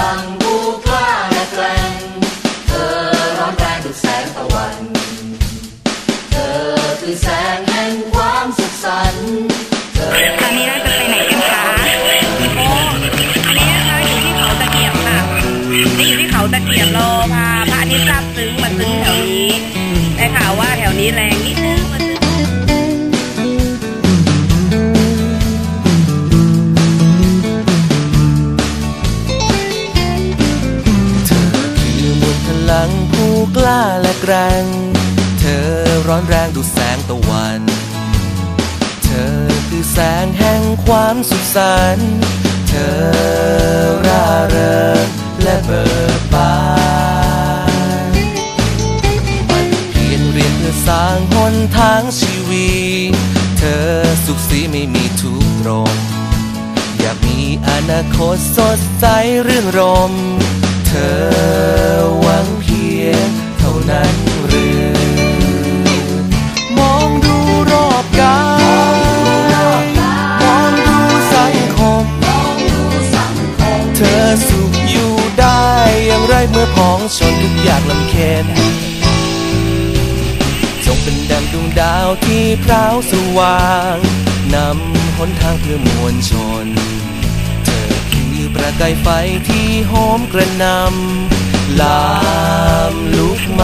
ลังผู้กล้าและแกร่งเธอร้อนแรงดุจแสงตะวัน เธอคือแสงแห่งความสุขสันต์เธอตอนนี้เราจะไปไหนกันคะ โอ้อันนี้เราอยู่ที่เขาตะเกียบค่ะ นี่อยู่ที่เขาตะเกียบรอพาพระอาทิตย์ทราบซึ้งมาซึ้งแถวนี้ ได้ข่าวว่าแถวนี้แรงนิด ล้าและแกร่ง เธอร้อนแรงดุจแสงตะวัน เธอคือแสงแห่งความสุขสันต์เธอร่าเริงและเบิกบานมันเพียรเรียนเพื่อสร้างหนทางชีวิต เธอสุขสีไม่มีทุกตรง อยากมีอนาคตสดใสรื่นรม เธอ เธอสุขอยู่ได้อย่างไรเมื่อพ้องชนทุกอย่างลำเค็นจงเป็นดังดวงดาวที่พราวสว่างนำหนทางเพื่อมวลชน เธอคือประกายไฟที่โหมกระนำลามลุกไหม